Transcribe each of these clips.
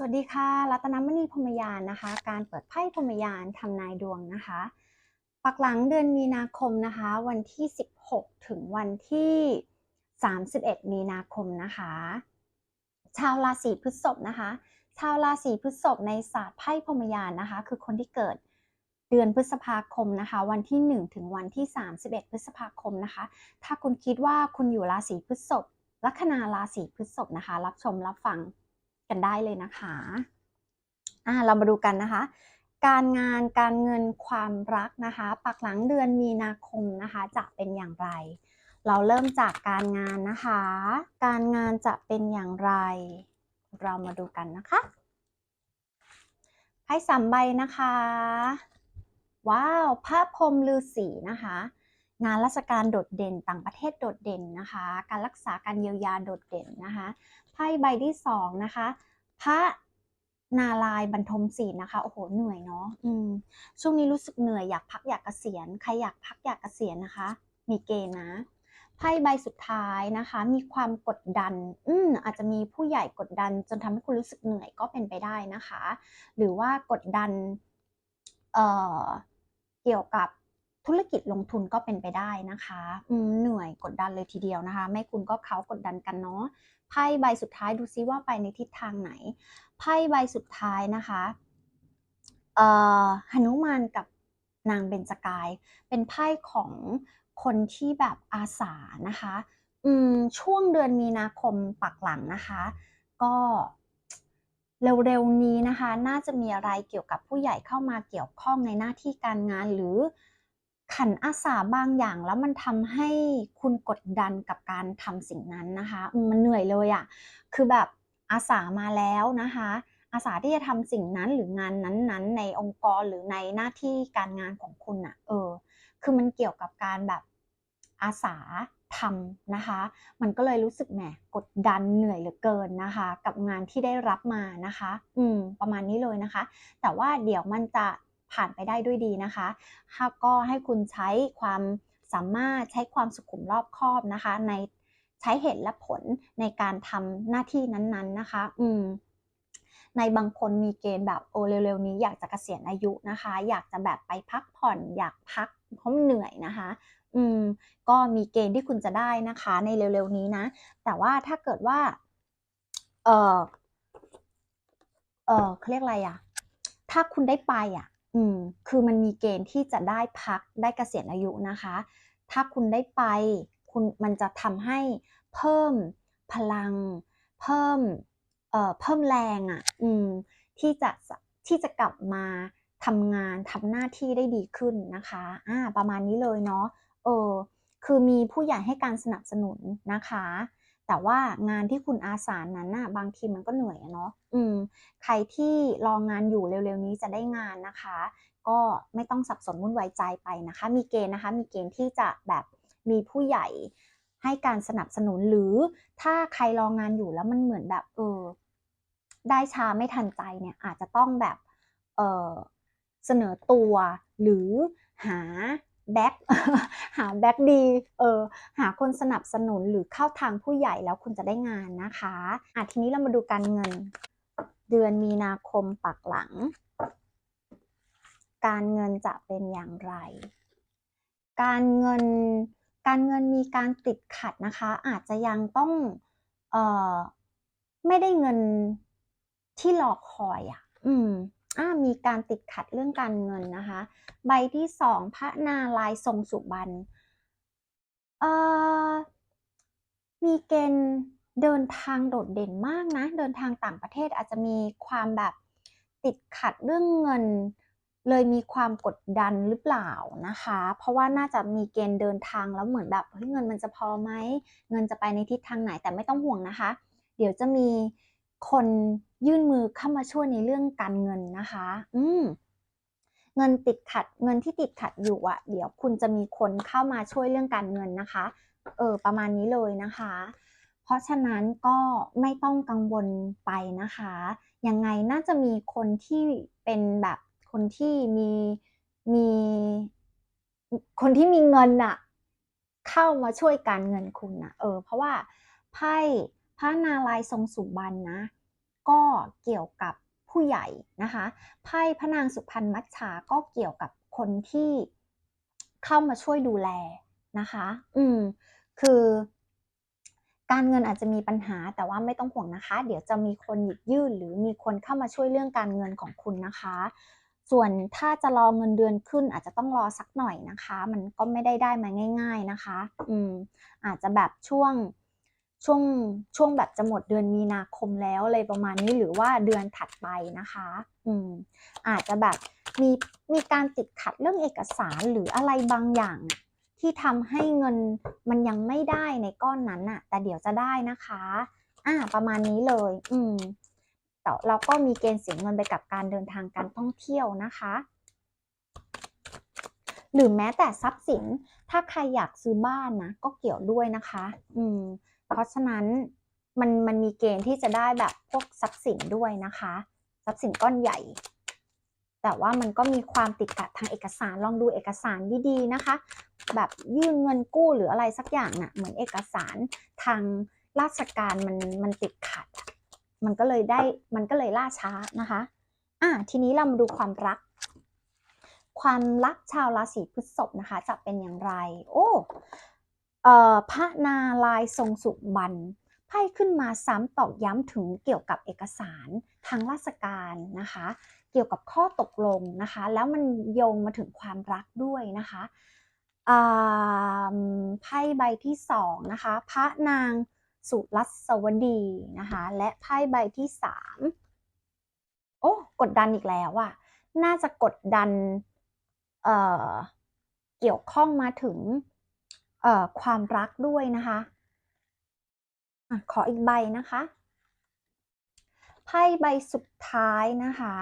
สวัสดีค่ะ รัตนมณีพรมยานนะคะ การเปิดไพ่พรมยานทำนายดวงนะคะ ปักหลังเดือนมีนาคมนะคะ วันที่ 16 ถึงวันที่ 31 มีนาคมนะคะ ชาวราศีพฤษภนะคะ ชาวราศีพฤษภในศาสตร์ไพ่พรมยานนะคะ คือคนที่เกิดเดือนพฤษภาคมนะคะ วันที่ 1 ถึงวันที่ 31 พฤษภาคมนะคะ ถ้าคุณคิดว่าคุณอยู่ราศีพฤษภลัคนาราศีพฤษภนะคะ รับชมรับฟัง กันได้เลยนะคะอ่าเรามาดูกันนะคะ การงานการเงินความรักนะคะ ปักหลังเดือนมีนาคมนะคะ จะเป็นอย่างไร เราเริ่มจากการงานนะคะ การงานจะเป็นอย่างไร เรามาดูกันนะคะไพ่สามใบนะคะ ว้าวพระพรหมฤาษีนะคะ งานราชการโดดเด่นต่างประเทศโดดเด่นนะคะ การรักษาการเยียวยาโดดเด่นนะคะไพ่ใบที่สองนะคะพระนาลายบรรทมศีลนะคะโอ้โหเหนื่อยเนาะอืมช่วงนี้รู้สึกเหนื่อยอยากพักอยากเกษียณใครอยากพักอยากเกษียณนะคะ มีเกณฑ์นะไพ่ใบสุดท้ายนะคะ มีความกดดัน อืมอาจจะมีผู้ใหญ่กดดัน จนทำให้คุณรู้สึกเหนื่อยก็เป็นไปได้นะคะ หรือว่ากดดันเอ่อเกี่ยวกับ ธุรกิจลงทุนก็เป็นไปได้นะคะเหนื่อยกดดันเลยทีเดียวนะคะ ไม่คุณก็เขากดดันกันเนาะไพ่ใบสุดท้ายดูซิว่าไปในทิศทางไหนไพ่ใบสุดท้ายนะคะเอ่อหนุมานกับนางเบญจกาย เป็นไพ่ของคนที่แบบอาสานะคะอืมช่วงเดือนมีนาคมปักหลังนะคะ ก็เร็วๆนี้นะคะ น่าจะมีอะไรเกี่ยวกับผู้ใหญ่เข้ามาเกี่ยวข้องในหน้าที่การงานหรือ ขันอาสาบางอย่างแล้วมันทำให้คุณกดดันกับการทำสิ่งนั้นนะคะ มันเหนื่อยเลยอะ่ะคือแบบอาสามาแล้วนะคะ อาสาที่จะทำสิ่งนั้นหรืองานนั้นๆ ในองค์กรหรือในหน้าที่การงานของคุณอะ่ะเออ คือมันเกี่ยวกับการแบบอาสาทำนะคะ มันก็เลยรู้สึกแหมกดดันเหนื่อยเหลือเกินนะคะ กับงานที่ได้รับมานะคะ อืม ประมาณนี้เลยนะคะ แต่ว่าเดี๋ยวมันจะ ผ่านไปได้ด้วยดีนะคะถ้าก็ให้คุณใช้ความสามารถใช้ความสุขุมรอบคอบนะคะ ในใช้เหตุและผลในการทำหน้าที่นั้นๆนะคะ อืมในบางคนมีเกณฑ์แบบโอเร็วๆนี้อยากจะเกษียณอายุนะคะ อยากจะแบบไปพักผ่อน อยากพักเพราะเหนื่อยนะคะ อืม ก็มีเกณฑ์ที่คุณจะได้นะคะ ในเร็วๆนี้นะ แต่ว่าถ้าเกิดว่า เออเออเขาเรียกอะไรอะถ้าคุณได้ไปอะ อืมคือมันมีเกณฑ์ที่จะได้พักได้เกษียณอายุนะคะ ถ้าคุณได้ไป คุณมันจะทำให้เพิ่มพลัง เพิ่มเอ่อเพิ่มแรงอะ่ะ อืมที่จะที่จะกลับมาทำงานทำหน้าที่ได้ดีขึ้นนะคะอ่าประมาณนี้เลยเนาะเออคือมีผู้ใหญ่ให้การสนับสนุนนะคะ แต่ว่างานที่คุณอาสานั้นน่ะบางทีมันก็เหนื่อยเนาะอืมใครที่รองงานอยู่เร็วๆนี้จะได้งานนะคะ ก็ไม่ต้องสับสนวุ่นวายใจไปนะคะ มีเกณฑ์นะคะ มีเกณฑ์ที่จะแบบมีผู้ใหญ่ให้การสนับสนุนหรือถ้าใครรองานอยู่แล้วมันเหมือนแบบเออได้ช้าไม่ทันใจเนี่ยอาจจะต้องแบบเออเสนอตัวหรือหา แบ็คหาแบ็คดีเออหาคนสนับสนุนหรือเข้าทางผู้ใหญ่แล้วคุณจะได้งานนะคะอะทีนี้เรามาดูการเงิน เดือนมีนาคมปักหลัง การเงินจะเป็นอย่างไร การเงินการเงินมีการติดขัดนะคะ อาจจะยังต้องเอ่อไม่ได้เงินที่รอคอยอะ อืม มีการติดขัดเรื่องการเงินนะคะ ใบที่สองพระนาลายทรงสุบรรณเออมีเกณฑ์เดินทางโดดเด่นมากนะ เดินทางต่างประเทศอาจจะมีความแบบติดขัดเรื่องเงิน เลยมีความกดดันหรือเปล่านะคะ เพราะว่าน่าจะมีเกณฑ์เดินทางแล้วเหมือนแบบเฮ้ยเงินมันจะพอไหม เงินจะไปในทิศทางไหนแต่ไม่ต้องห่วงนะคะ เดี๋ยวจะมีคน ยื่นมือเข้ามาช่วยในเรื่องการเงินนะคะ อืมเงินติดขัด เงินที่ติดขัดอยู่อะเดี๋ยวคุณจะมีคนเข้ามาช่วยเรื่องการเงินนะคะ เออ ประมาณนี้เลยนะคะ เพราะฉะนั้นก็ไม่ต้องกังวลไปนะคะ ยังไงน่าจะมีคนที่เป็นแบบคนที่มีมี คนที่มีเงินอะเข้ามาช่วยการเงินคุณนะเออ เพราะว่าไพ่พระนารายณ์ทรงสุบรรณนะ ก็เกี่ยวกับผู้ใหญ่นะคะไพ่พระนางสุพรรณมัจฉาก็เกี่ยวกับคนที่เข้ามาช่วยดูแลนะคะ อืม คือการเงินอาจจะมีปัญหาแต่ว่าไม่ต้องห่วงนะคะ เดี๋ยวจะมีคนหยิบยื่นหรือมีคนเข้ามาช่วยเรื่องการเงินของคุณนะคะ ส่วนถ้าจะรอเงินเดือนขึ้น อาจจะต้องรอสักหน่อยนะคะ มันก็ไม่ได้ได้มาง่าย ๆนะคะ อืม อาจจะแบบช่วง ช่วงช่วงแบบจะหมดเดือนมีนาคมแล้วอะไรประมาณนี้หรือว่าเดือนถัดไปนะคะ อืมอาจจะแบบมีมีการติดขัดเรื่องเอกสารหรืออะไรบางอย่าง ที่ทำให้เงินมันยังไม่ได้ในก้อนนั้นน่ะ แต่เดี๋ยวจะได้นะคะ อ่า ประมาณนี้เลย อืมแต่เราก็มีเกณฑ์เสียเงินไปกับการเดินทางการท่องเที่ยวนะคะ หรือแม้แต่ทรัพย์สิน ถ้าใครอยากซื้อบ้านนะก็เกี่ยวด้วยนะคะ อืม เพราะฉะนั้นมันมันมีเกณฑ์ที่จะได้แบบพวกทรัพย์สินด้วยนะคะ ทรัพย์สินก้อนใหญ่ แต่ว่ามันก็มีความติดขัดทางเอกสารลองดูเอกสารดีๆนะคะ แบบยื่นเงินกู้หรืออะไรสักอย่างน่ะเหมือนเอกสารทางราชการมันมันติดขัด มันก็เลยได้มันก็เลยล่าช้านะคะอะทีนี้เรามาดูความรัก ความรักชาวราศีพฤษภนะคะ จะเป็นอย่างไร โอ้ พระนาลายณ์ทรงสุบรรณไพ่ขึ้นมาซ้ำตอกย้ำถึงเกี่ยวกับเอกสารทางราชการนะคะ เกี่ยวกับข้อตกลงนะคะ แล้วมันโยงมาถึงความรักด้วยนะคะไพ่ใบที่สองนะคะ พระนางสุรัสวดีนะคะ และไพ่ใบที่สามโอ้กดดันอีกแล้วอะน่าจะกดดันเเกี่ยวข้องมาถึง ความรักด้วยนะคะอะขออีกใบนะคะไพ่ใบสุดท้ายนะคะ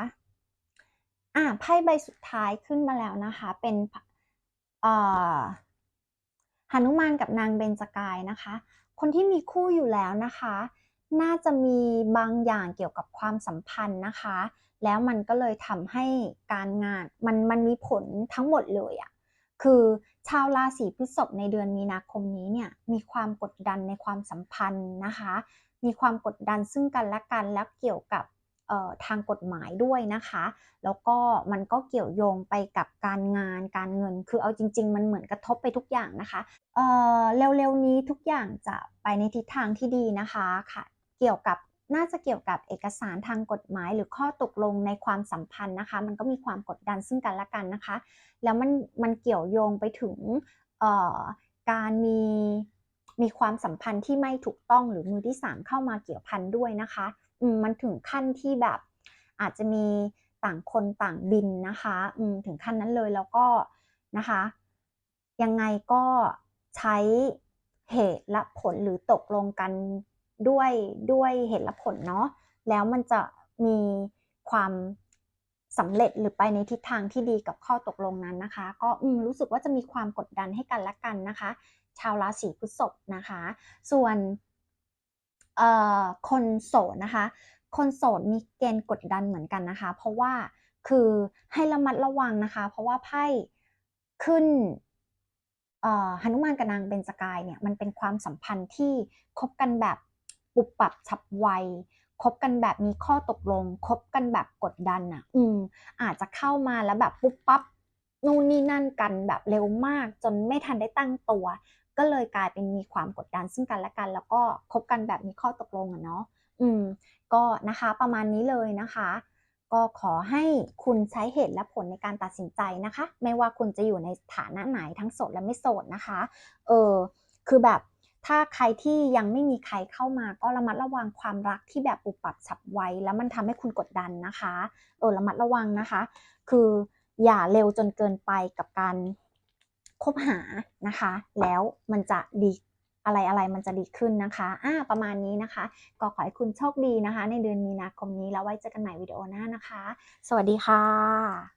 อ่าไพ่ใบสุดท้ายขึ้นมาแล้วนะคะ เป็นเอ่อหนุมานกับนางเบญจกายนะคะ คนที่มีคู่อยู่แล้วนะคะ น่าจะมีบางอย่างเกี่ยวกับความสัมพันธ์นะคะ แล้วมันก็เลยทำให้การงานมันมันมีผลทั้งหมดเลยอะ่ะคือ ชาวราศีพฤษภในเดือนมีนาคมนี้เนี่ยมีความกดดันในความสัมพันธ์นะคะ มีความกดดันซึ่งกันและกันแล้วเกี่ยวกับทางกฎหมายด้วยนะคะ แล้วก็มันก็เกี่ยวโยงไปกับการงานการเงิน คือเอาจริง ๆ มันเหมือนกระทบไปทุกอย่างนะคะเเร็วๆนี้ทุกอย่างจะไปในทิศทางที่ดีนะคะค่ะ เกี่ยวกับ น่าจะเกี่ยวกับเอกสารทางกฎหมายหรือข้อตกลงในความสัมพันธ์นะคะ มันก็มีความกดดันซึ่งกันและกันนะคะ แล้วมันมันเกี่ยวโยงไปถึงการมีมีความสัมพันธ์ที่ไม่ถูกต้องหรือมือที่ 3 เข้ามาเกี่ยวพันด้วยนะคะมันถึงขั้นที่แบบอาจจะมีต่างคนต่างบินนะคะถึงขั้นนั้นเลยแล้วก็นะคะ ยังไงก็ใช้เหตุและผลหรือตกลงกัน ด้วยด้วยเหตุและผลเนาะแล้วมันจะมีความสำเร็จหรือไปในทิศทางที่ดีกับข้อตกลงนั้นนะคะ ก็รู้สึกว่าจะมีความกดดันให้กันและกันนะคะ ชาวราศีพฤษภนะคะ ส่วนคนโสดนะคะ คนโสดมีเกณฑ์กดดันเหมือนกันนะคะ เพราะว่าคือให้ระมัดระวังนะคะ เพราะว่าไพ่ขึ้นหนุมานกับนางเบญจกายเนี่ยมันเป็นความสัมพันธ์ที่คบกันแบบ ปุบปับฉับไวคบกันแบบมีข้อตกลงคบกันแบบกดดันอะ อืม อาจจะเข้ามาแล้วแบบปุ๊บปั๊บนู่นนี่นั่นกันแบบเร็วมาก จนไม่ทันได้ตั้งตัว ก็เลยกลายเป็นมีความกดดันซึ่งกันและกัน แล้วก็คบกันแบบมีข้อตกลงอะเนาะอืม ก็นะคะประมาณนี้เลยนะคะ ก็ขอให้คุณใช้เหตุและผลในการตัดสินใจนะคะ ไม่ว่าคุณจะอยู่ในฐานะไหนทั้งโสดและไม่โสดนะคะ เออคือแบบ ถ้าใครที่ยังไม่มีใครเข้ามาก็ระมัดระวังความรักที่แบบปุบปับฉับไวแล้วมันทำให้คุณกดดันนะคะเออระมัดระวังนะคะ คืออย่าเร็วจนเกินไปกับการคบหานะคะ แล้วมันจะดีอะไรอะไรมันจะดีขึ้นนะคะอ่าประมาณนี้นะคะ ก็ขอให้คุณโชคดีนะคะ ในเดือนมีนาคมนี้แล้วไว้เจอกันใหม่วิดีโอหน้านะคะ สวัสดีค่ะ